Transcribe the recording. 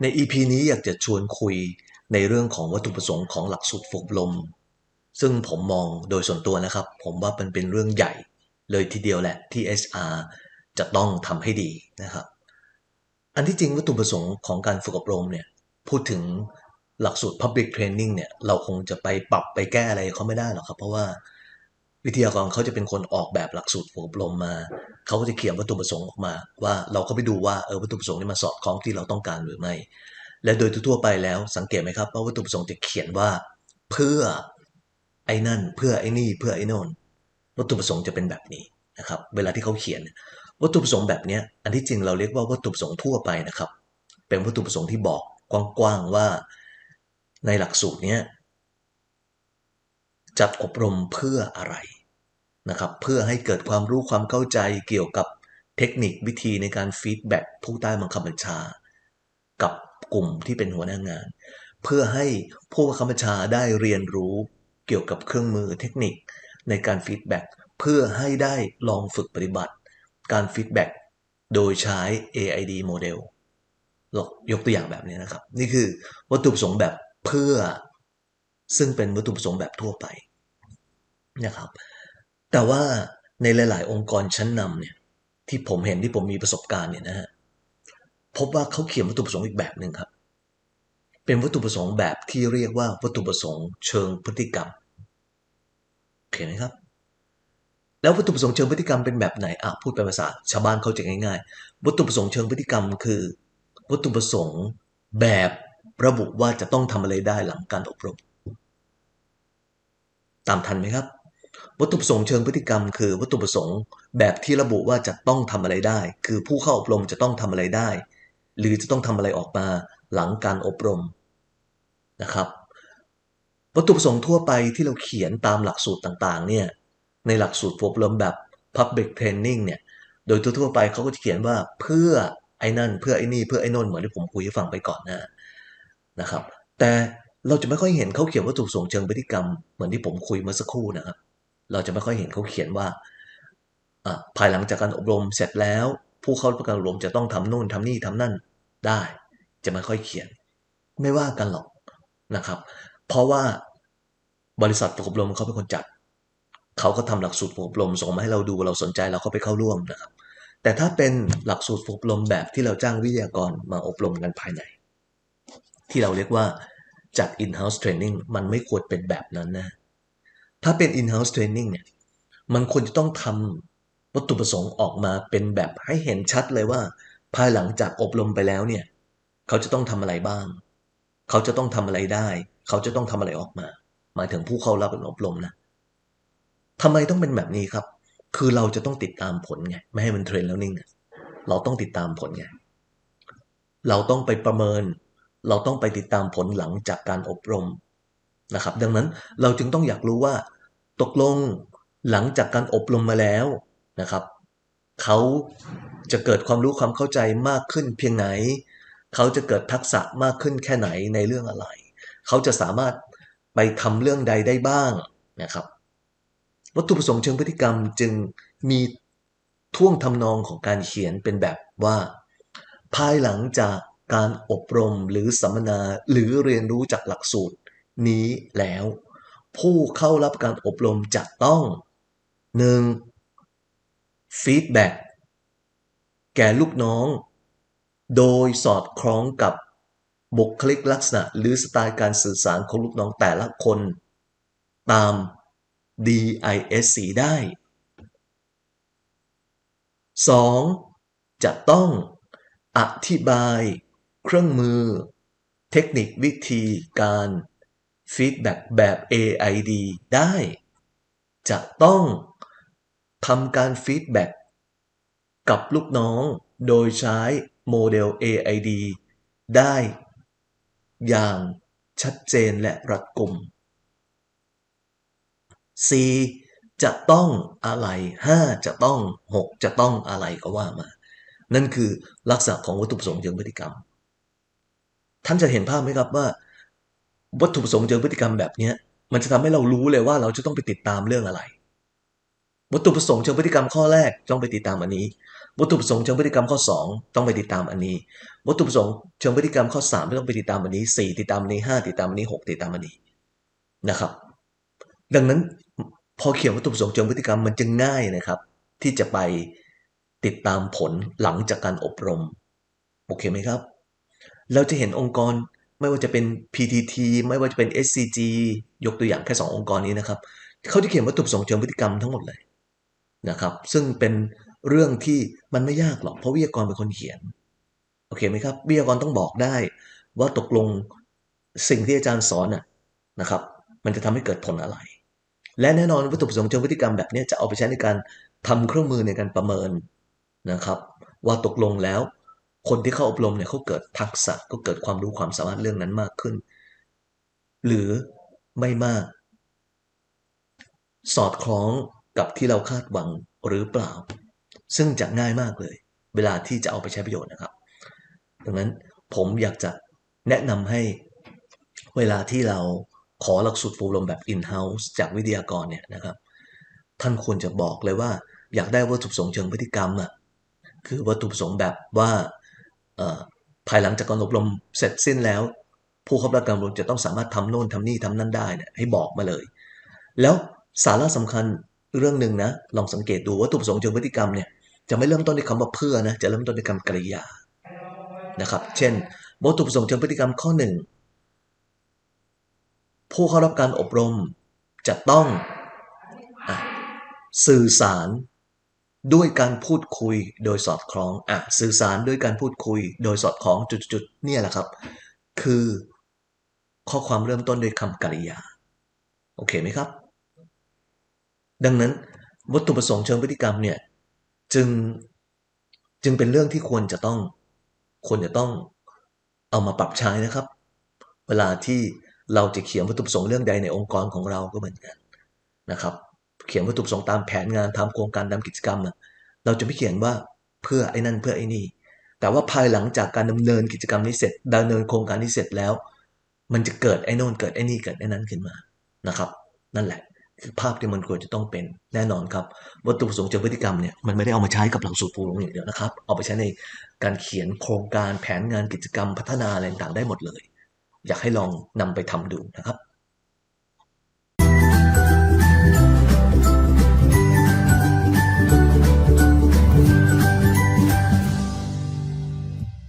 ใน EP นี้อยากจะชวนคุยในเรื่องของวัตถุประสงค์ของหลักสูตรฝึกอบรมซึ่งผมมองโดยส่วนตัวนะครับ ผมว่ามันเป็นเรื่องใหญ่ เลยทีเดียวแหละที่ HR จะต้องทำให้ดีนะครับ อันที่จริงวัตถุประสงค์ของการฝึกอบรมเนี่ยพูดถึงหลักสูตร Public Training เนี่ยเราคงจะไปปรับไปแก้อะไรเขาไม่ได้หรอกครับ เพราะว่า วิทยากรเขาจะเป็นคนออกแบบหลักสูตรอบรมมา เขาก็จะเขียนวัตถุประสงค์ออกมา ว่าเราก็ไปดูว่าเออวัตถุประสงค์นี้มันสอดคล้องที่เราต้องการหรือไม่ และโดยทั่วไปแล้วสังเกตไหมครับว่าวัตถุประสงค์จะเขียนว่า เพื่อไอ้นั่น เพื่อไอ้นี่ เพื่อไอ้น่นวัตถุประสงค์จะเป็นแบบนี้นะครับ เวลาที่เขาเขียน วัตถุประสงค์แบบเนี้ยอันที่จริงเราเรียกว่าวัตถุประสงค์ทั่วไปนะครับ เป็นวัตถุประสงค์ที่บอกกว้างๆว่า ในหลักสูตรเนี้ย จัดอบรมเพื่ออะไรนะครับ เพื่อให้เกิดความรู้ความเข้าใจเกี่ยวกับเทคนิควิธีในการฟีดแบ็กผู้ใต้บังคับบัญชา กับกลุ่มที่เป็นหัวหน้างาน เพื่อให้ผู้บังคับบัญชาได้เรียนรู้เกี่ยวกับเครื่องมือเทคนิคในการฟีดแบ็กเพื่อให้ได้ลองฝึกปฏิบัติ การฟีดแบ็กโดยใช้ AID โมเดลยกตัวอย่างแบบนี้นะครับ นี่คือวัตถุประสงค์แบบเพื่อ ซึ่งเป็นวัตถุประสงค์แบบทั่วไป นะครับ แต่ว่าในหลาย ๆ องค์กรชั้นนำเนี่ยที่ผมเห็นที่ผมมีประสบการณ์เนี่ยนะฮะพบว่าเขาเขียนวัตถุประสงค์อีกแบบหนึ่งครับ เป็นวัตถุประสงค์แบบที่เรียกว่าวัตถุประสงค์เชิงพฤติกรรมเห็นไหมครับ แล้ววัตถุประสงค์เชิงพฤติกรรมเป็นแบบไหนอะพูดเป็นภาษาชาวบ้านเขาใจง่าย ๆ วัตถุประสงค์เชิงพฤติกรรม คือวัตถุประสงค์แบบระบุว่าจะต้องทำอะไรได้หลังการอบรม ตามทันไหมครับ วัตถุประสงค์เชิงพฤติกรรม คือวัตถุประสงค์แบบที่ระบุว่าจะต้องทำอะไรได้ คือผู้เข้าอบรมจะต้องทำอะไรได้ หรือจะต้องทำอะไรออกมาหลังการอบรมนะครับวัตถุประสงค์ทั่วไปที่เราเขียนตามหลักสูตรต่างๆเนี่ยในหลักสูตรอบรมแบบ Public Training เนี่ยโดยทั่วๆไปเขาก็จะเขียนว่าเพื่อไอ้นั่นเพื่อไอ้นี่เพื่อไอ้นนเหมือนที่ผมคุยให้ฟังไปก่อนหน้านะครับ แต่เราจะไม่ค่อยเห็นเขาเขียนวัตถุประสงค์เชิงพฤติกรรมเหมือนที่ผมคุยเมื่อสักครู่นะครับ เราจะไม่ค่อยเห็นเขาเขียนว่าภายหลังจากการอบรมเสร็จแล้ว ผู้เข้ารับการอบรมจะต้องทำโน่นทำนี่ทำนั่นได้ จะไม่ค่อยเขียน ไม่ว่ากันหรอกนะครับ เพราะว่าบริษัทฝึกอบรมเขาเป็นคนจัดเขาก็ทำหลักสูตรฝึกอบรมส่งมาให้เราดูเราสนใจเราก็ไปเข้าร่วมนะครับ แต่ถ้าเป็นหลักสูตรฝึกอบรมแบบที่เราจ้างวิทยากรมาอบรมกันภายใน ที่เราเรียกว่าจัด in-house training มันไม่ควรเป็นแบบนั้นนะ ถ้าเป็น in-house training เนี่ยมันควรจะต้องทำวัตถุประสงค์ออกมาเป็นแบบให้เห็นชัดเลยว่า ภายหลังจากอบรมไปแล้วเนี่ย เขาจะต้องทำอะไรบ้าง เขาจะต้องทำอะไรได้ เขาจะต้องทำอะไรออกมา หมายถึงผู้เข้ารับการอบรมนะทำไมต้องเป็นแบบนี้ครับ คือเราจะต้องติดตามผลไง ไม่ให้มันเทรนแล้วนิ่งเราต้องติดตามผลไง เราต้องไปประเมิน เราต้องไปติดตามผลหลังจากการอบรม นะครับ ดังนั้นเราจึงต้องอยากรู้ว่า ตกลงหลังจากการอบรมมาแล้วนะครับเขาจะเกิดความรู้ความเข้าใจมากขึ้นเพียงไหน เขาจะเกิดทักษะมากขึ้นแค่ไหนในเรื่องอะไร เขาจะสามารถไปทำเรื่องใดได้บ้างนะครับ วัตถุประสงค์เชิงพฤติกรรมจึงมีท่วงทำนองของการเขียนเป็นแบบว่า ภายหลังจากการอบรมหรือสัมมนาหรือเรียนรู้จากหลักสูตร นี้แล้ว ผู้เข้ารับการอบรมจะต้อง 1. ฟีดแบ็กแก่ลูกน้อง โดยสอดคล้องกับบุคลิกลักษณะหรือสไตล์การสื่อสารของลูกน้องแต่ละคน ตาม DISC ได้ 2. จะต้องอธิบาย เครื่องมือ เทคนิควิธีการ ฟีดแบ็กแบบ AID ได้ จะต้องทำการฟีดแบ็กกับลูกน้องโดยใช้โมเดล AID ได้ อย่างชัดเจนและรัดกุม C จะต้องอะไร 5 จะต้อง 6 จะต้องอะไรก็ว่ามา นั่นคือลักษณะของวัตถุประสงค์เชิงพฤติกรรม ท่านจะเห็นภาพไหมครับว่า วัตถุประสงค์เชิงพฤติกรรมแบบนี้มันจะทำให้เรารู้เลยว่าเราจะต้องไปติดตามเรื่องอะไร วัตถุประสงค์เชิงพฤติกรรมข้อแรกต้องไปติดตามอันนี้ วัตถุประสงค์เชิงพฤติกรรมข้อ 2 ต้องไปติดตามอันนี้ วัตถุประสงค์เชิงพฤติกรรมข้อ3ต้องไปติดตามอันนี้ 4 ติดตามอันนี้ 5 ติดตามอันนี้ 6 ติดตามอันนี้นะครับ ดังนั้นพอเขียนวัตถุประสงค์เชิงพฤติกรรมมันจะง่ายนะครับ ที่จะไปติดตามผลหลังจากการอบรมโอเคไหมครับ เราจะเห็นองค์กร ไม่ว่าจะเป็น PTT ไม่ว่าจะเป็น SCG ยกตัวอย่างแค่ 2 องค์กรนี้นะครับเขาจะเขียนวัตถุประสงค์เชิงพฤติกรรมทั้งหมดเลยนะครับ ซึ่งเป็นเรื่องที่มันไม่ยากหรอกเพราะวิทยากรเป็นคนเขียนโอเคไหมครับวิทยากรต้องบอกได้ว่าตกลงสิ่งที่อาจารย์สอนนะครับ มันจะทำให้เกิดผลอะไร และแน่นอนวัตถุประสงค์เชิงพฤติกรรมแบบนี้จะเอาไปใช้ในการทำเครื่องมือในการประเมินนะครับ ว่าตกลงแล้ว คนที่เข้าอบรมเนี่ยเขาเกิดทักษะก็เกิดความรู้ความสามารถเรื่องนั้นมากขึ้น หรือไม่มาก สอดคล้องกับที่เราคาดหวังหรือเปล่า ซึ่งจะง่ายมากเลย เวลาที่จะเอาไปใช้ประโยชน์นะครับ ดังนั้นผมอยากจะแนะนำให้เวลาที่เราขอหลักสูตรฟูลมแบบ in-house จากวิทยากรเนี่ยนะครับ ท่านควรจะบอกเลยว่า อยากได้วัตถุประสงค์เชิงพฤติกรรมอะคือวัตถุประสงค์แบบว่า ภายหลังจากการอบรมเสร็จสิ้นแล้ว ผู้เข้ารับการอบรมจะต้องสามารถทำโน่นทำนี่ทำนั่นได้เนี่ยให้บอกมาเลย แล้วสาระสำคัญเรื่องหนึ่งนะลองสังเกตดูวัตถุประสงค์เชิงพฤติกรรมเนี่ยจะไม่เริ่มต้นด้วยคำว่าเพื่อนะจะเริ่มต้นด้วยคำกริยานะครับ เช่นวัตถุประสงค์เชิงพฤติกรรมข้อหนึ่งผู้เข้ารับการอบรมจะต้องอสื่อสาร ด้วยการพูดคุยโดยสอดคล้องอะสื่อสารด้วยการพูดคุย โดยสอดคล้องจุดๆเนี่ยแหละครับ คือข้อความเริ่มต้นด้วยคำกริยา โอเคไหมครับ ดังนั้นวัตถุประสงค์เชิงพฤติกรรมเนี่ยจึงจึงเป็นเรื่องที่ควรจะต้องควรจะต้องเอามาปรับใช้นะครับ เวลาที่เราจะเขียนวัตถุประสงค์เรื่องใดในองค์กรของเราก็เหมือนกันนะครับ เขียนวัตถุประสงค์ตามแผนงานทำโครงการทำกิจกรรมอะเราจะไม่เขียนว่าเพื่อไอ้นั่นเพื่อไอ้นี่ แต่ว่าภายหลังจากการดำเนินกิจกรรมนี้เสร็จดำเนินโครงการนี้เสร็จแล้ว มันจะเกิดไอ้โน่นเกิดไอ้นี่เกิดไอ้นั้นขึ้นมานะครับ นั่นแหละคือภาพที่มันควรจะต้องเป็นแน่นอนครับ วัตถุประสงค์เชิงพฤติกรรมเนี่ยมันไม่ได้เอามาใช้กับหลักสูตรปูลงอย่างเดียวนะครับ เอาไปใช้ในการเขียนโครงการแผนงานกิจกรรมพัฒนาอะไรต่างได้หมดเลย อยากให้ลองนำไปทำดูนะครับ